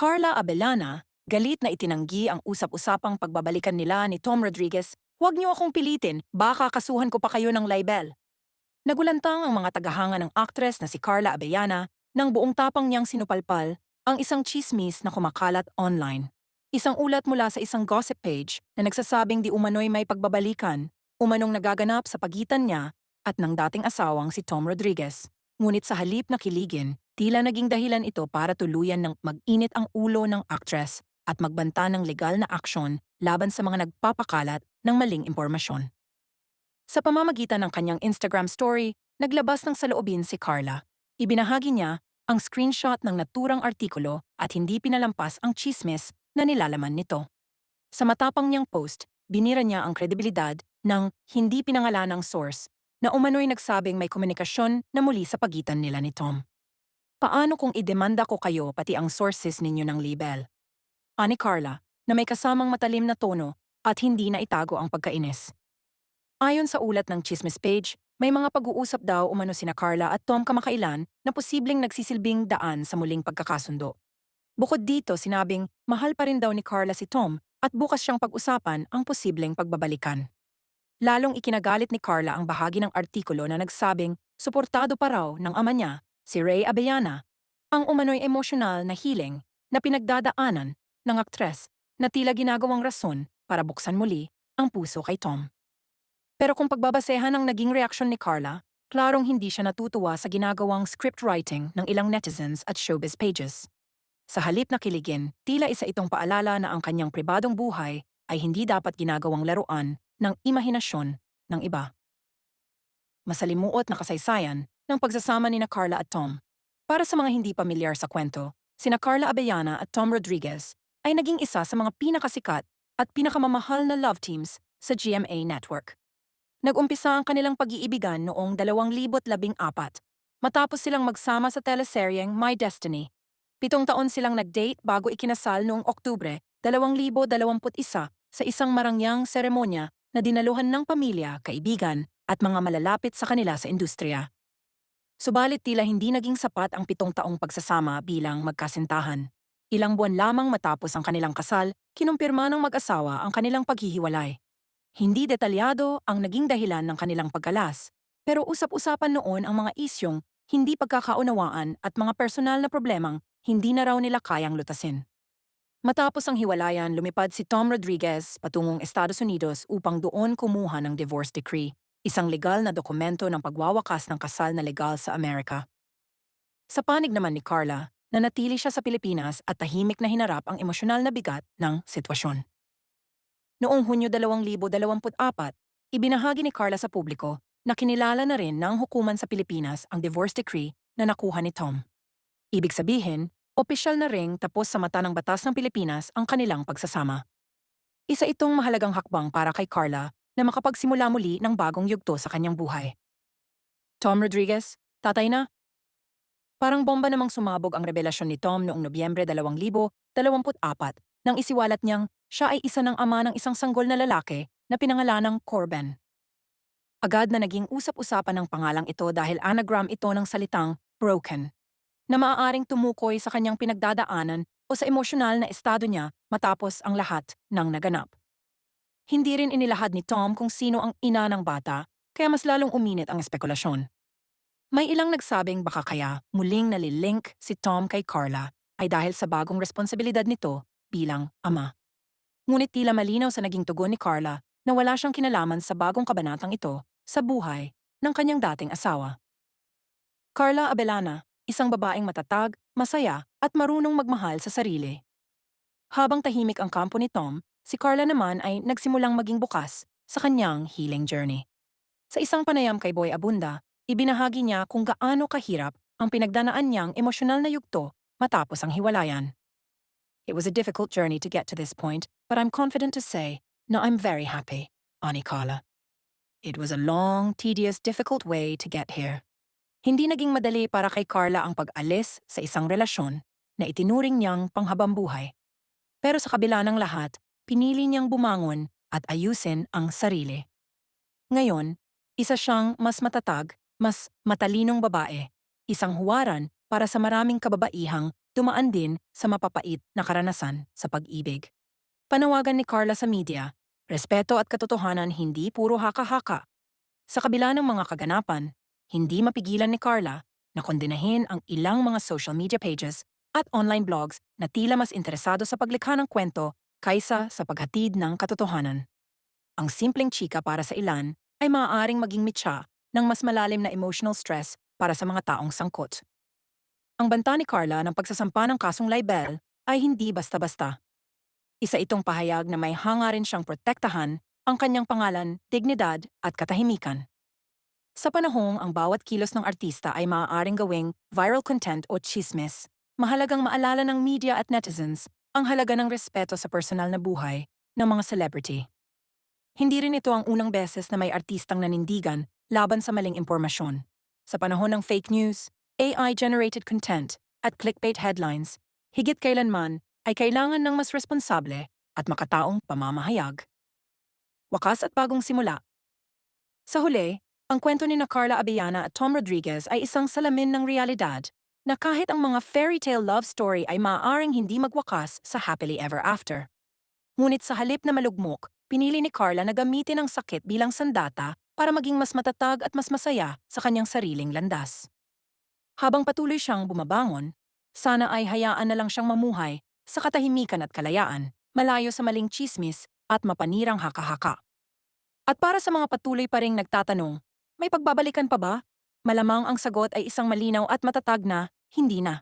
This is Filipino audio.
Carla Abellana, galit na itinanggi ang usap-usapang pagbabalikan nila ni Tom Rodriguez, huwag niyo akong pilitin, baka kasuhan ko pa kayo ng libel. Nagulantang ang mga tagahanga ng aktres na si Carla Abellana nang buong tapang niyang sinupalpal ang isang chismis na kumakalat online. Isang ulat mula sa isang gossip page na nagsasabing di umano'y may pagbabalikan, umanong nagaganap sa pagitan niya at ng dating asawang si Tom Rodriguez. Ngunit sa halip na kiligin, tila naging dahilan ito para tuluyan ng mag-init ang ulo ng actress at magbanta ng legal na aksyon laban sa mga nagpapakalat ng maling impormasyon. Sa pamamagitan ng kanyang Instagram story, naglabas ng saloobin si Carla. Ibinahagi niya ang screenshot ng naturang artikulo at hindi pinalampas ang chismis na nilalaman nito. Sa matapang niyang post, binira niya ang kredibilidad ng hindi pinangalanang source na umano'y nagsabing may komunikasyon na muli sa pagitan nila ni Tom. Paano kung idemanda ko kayo pati ang sources ninyo ng libel? Ani Carla, na may kasamang matalim na tono at hindi na itago ang pagkainis. Ayon sa ulat ng Chismis page, may mga pag-uusap daw umano sina Carla at Tom kamakailan na posibleng nagsisilbing daan sa muling pagkakasundo. Bukod dito, sinabing mahal pa rin daw ni Carla si Tom at bukas siyang pag-usapan ang posibleng pagbabalikan. Lalong ikinagalit ni Carla ang bahagi ng artikulo na nagsabing suportado pa raw ng ama niya, si Ray Abellana, ang umano'y emosyonal na healing na pinagdadaanan ng aktres na tila ginagawang rason para buksan muli ang puso kay Tom. Pero kung pagbabasehan ang naging reaksyon ni Carla, klarong hindi siya natutuwa sa ginagawang script writing ng ilang netizens at showbiz pages. Sa halip na kiligin, tila isa itong paalala na ang kanyang pribadong buhay ay hindi dapat ginagawang laruan ng imahinasyon ng iba. Masalimuot na kasaysayan ng pagsasama ni na Carla at Tom. Para sa mga hindi pamilyar sa kwento, sina Carla Abellana at Tom Rodriguez ay naging isa sa mga pinakasikat at pinakamamahal na love teams sa GMA Network. Nag-umpisa ang kanilang pag-iibigan noong 2014 matapos silang magsama sa teleseryeng My Destiny. Pitong taon silang nag-date bago ikinasal noong Oktubre 2021 sa isang marangyang seremonya na dinaluhan ng pamilya, kaibigan at mga malalapit sa kanila sa industriya. Subalit tila hindi naging sapat ang pitong taong pagsasama bilang magkasintahan. Ilang buwan lamang matapos ang kanilang kasal, kinumpirma ng mag-asawa ang kanilang paghihiwalay. Hindi detalyado ang naging dahilan ng kanilang pagkalas, pero usap-usapan noon ang mga isyong hindi pagkakaunawaan at mga personal na problemang hindi na raw nila kayang lutasin. Matapos ang hiwalayan, lumipad si Tom Rodriguez patungong Estados Unidos upang doon kumuha ng divorce decree, isang legal na dokumento ng pagwawakas ng kasal na legal sa Amerika. Sa panig naman ni Carla, nanatili siya sa Pilipinas at tahimik na hinarap ang emosyonal na bigat ng sitwasyon. Noong Hunyo 2024, ibinahagi ni Carla sa publiko na kinilala na rin ng hukuman sa Pilipinas ang divorce decree na nakuha ni Tom. Ibig sabihin, opisyal na ring tapos sa mata ng batas ng Pilipinas ang kanilang pagsasama. Isa itong mahalagang hakbang para kay Carla na makapagsimula muli ng bagong yugto sa kanyang buhay. Tom Rodriguez, tatay na? Parang bomba namang sumabog ang revelasyon ni Tom noong Nobyembre 2024 nang isiwalat niyang siya ay isa ng ama ng isang sanggol na lalaki na pinangalanang Corben. Agad na naging usap-usapan ng pangalang ito dahil anagram ito ng salitang broken na maaaring tumukoy sa kanyang pinagdadaanan o sa emosyonal na estado niya matapos ang lahat ng naganap. Hindi rin inilahad ni Tom kung sino ang ina ng bata, kaya mas lalong uminit ang espekulasyon. May ilang nagsabing baka kaya muling nalilink si Tom kay Carla ay dahil sa bagong responsibilidad nito bilang ama. Ngunit tila malinaw sa naging tugon ni Carla na wala siyang kinalaman sa bagong kabanatang ito sa buhay ng kanyang dating asawa. Carla Abellana, isang babaeng matatag, masaya, at marunong magmahal sa sarili. Habang tahimik ang kampo ni Tom, si Carla naman ay nagsimulang maging bukas sa kanyang healing journey. Sa isang panayam kay Boy Abunda, ibinahagi niya kung gaano kahirap ang pinagdanaan niyang emosyonal na yugto matapos ang hiwalayan. It was a difficult journey to get to this point, but I'm confident to say na I'm very happy, ani Carla. It was a long, tedious, difficult way to get here. Hindi naging madali para kay Carla ang pag-alis sa isang relasyon na itinuring niyang panghabambuhay. Pero sa kabila ng lahat, pinili niyang bumangon at ayusin ang sarili. Ngayon, isa siyang mas matatag, mas matalinong babae, isang huwaran para sa maraming kababaihang dumaan din sa mapapait na karanasan sa pag-ibig. Panawagan ni Carla sa media, respeto at katotohanan hindi puro haka-haka. Sa kabila ng mga kaganapan, hindi mapigilan ni Carla na kondenahin ang ilang mga social media pages at online blogs na tila mas interesado sa paglikha ng kwento kaysa sa paghatid ng katotohanan. Ang simpleng chika para sa ilan ay maaaring maging mitya ng mas malalim na emotional stress para sa mga taong sangkot. Ang banta ni Carla ng pagsasampa ng kasong libel ay hindi basta-basta. Isa itong pahayag na may hangarin siyang protektahan ang kanyang pangalan, dignidad at katahimikan. Sa panahong ang bawat kilos ng artista ay maaaring gawing viral content o chismis, mahalagang maalala ng media at netizens ang halaga ng respeto sa personal na buhay ng mga celebrity. Hindi rin ito ang unang beses na may artistang nanindigan laban sa maling impormasyon. Sa panahon ng fake news, AI-generated content at clickbait headlines, higit kailanman ay kailangan ng mas responsable at makataong pamamahayag. Wakas at bagong simula. Sa huli, ang kwento ni na Carla Abellana at Tom Rodriguez ay isang salamin ng realidad na kahit ang mga fairy tale love story ay maaaring hindi magwakas sa happily ever after. Ngunit sa halip na malugmok, pinili ni Carla na gamitin ang sakit bilang sandata para maging mas matatag at mas masaya sa kanyang sariling landas. Habang patuloy siyang bumabangon, sana ay hayaan na lang siyang mamuhay sa katahimikan at kalayaan, malayo sa maling chismis at mapanirang haka-haka. At para sa mga patuloy pa ring nagtatanong, may pagbabalikan pa ba? Malamang ang sagot ay isang malinaw at matatag na, hindi na.